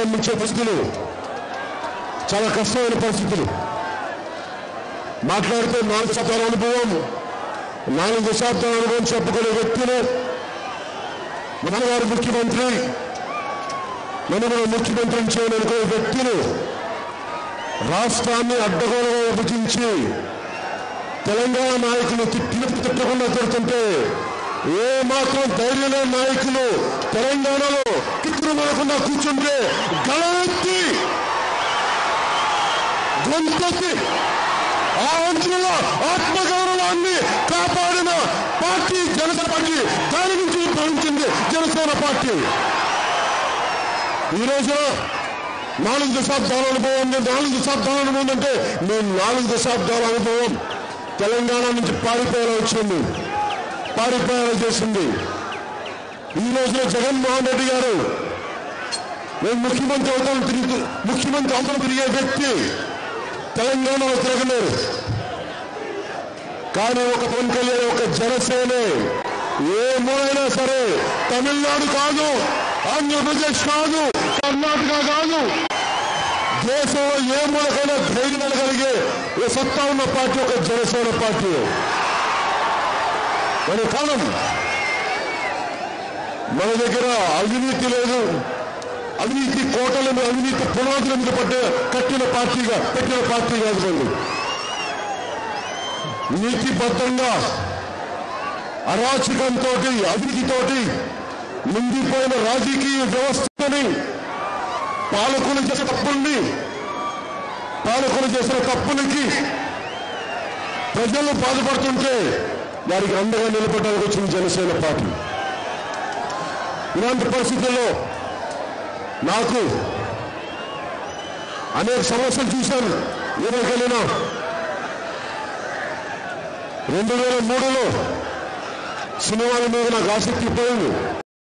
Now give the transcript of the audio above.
నిర్మించే పరిస్థితులు చాలా కష్టమైన పరిస్థితులు. మాట్లాడితే నాలుగు శాతాల అనుభవం నాలుగు దశాబ్దాల అనుభవం చెప్పుకునే వ్యక్తులు మనగారు ముఖ్యమంత్రి నన్ను మన ముఖ్యమంత్రిని చేయాలనుకునే వ్యక్తులు రాష్ట్రాన్ని అడ్డగోలుగా విభజించి తెలంగాణ నాయకులు తిట్టిన తిట్టకుండా తిడుతుంటే ఏ మాత్రం ధైర్యం లేని నాయకులు తెలంగాణలో కిక్కులు మనకుండా కూర్చుంటే గళమెత్తి గొంతెత్తి ఆ అంచుల ఆత్మగౌరవాన్ని కాపాడిన పార్టీ జనసేన పార్టీ దాని నుంచి ఉద్భవించింది జనసేన పార్టీ. ఈ రోజున నాలుగు దశాబ్దాల అనుభవం నాలుగు దశాబ్దాల అనుభవం అంటే మేము నాలుగు దశాబ్దాల అనుభవం తెలంగాణ నుంచి పారిపోయేలా వచ్చింది. పారిపోయేలా చేసింది. ఈ రోజున జగన్మోహన్ రెడ్డి గారు మేము ముఖ్యమంత్రి అవుతాను తిరిగి ముఖ్యమంత్రి అవుతాను తిరిగే వ్యక్తి తెలంగాణలో తిరగలేరు కానీ ఒక పవన్ కళ్యాణ్ ఒక జనసేనే ఏ మూలైనా సరే తమిళనాడు కాదు ఆంధ్రప్రదేశ్ కాదు కర్ణాటక కాదు. దేశంలో ఏ మూలకైనా ధైర్యం కలిగే ఏ సత్తా ఉన్న పార్టీ ఒక జనసేన పార్టీ. మన కాలం మన దగ్గర అవినీతి లేదు. అవినీతి కోటల మీద అవినీతి పునాదుల మీద పట్టే కట్టిన పార్టీగా పెట్టిన పార్టీ కాదు మనది నీతిబద్ధంగా అరాచకంతో అవినీతితోటి నిండిపోయిన రాజకీయ వ్యవస్థని పాలకులు చేసిన తప్పుల్ని పాలకులు చేసిన తప్పులకి ప్రజలు బాధపడుతుంటే వారికి అండగా నిలబడడానికి వచ్చింది జనసేన పార్టీ. ఇలాంటి పరిస్థితుల్లో నాకు అనేక సమస్యలు చూశాను. ఎవరికెళ్ళినా రెండు వేల మూడులో సినిమాల మీద నాకు ఆసక్తి పోయింది.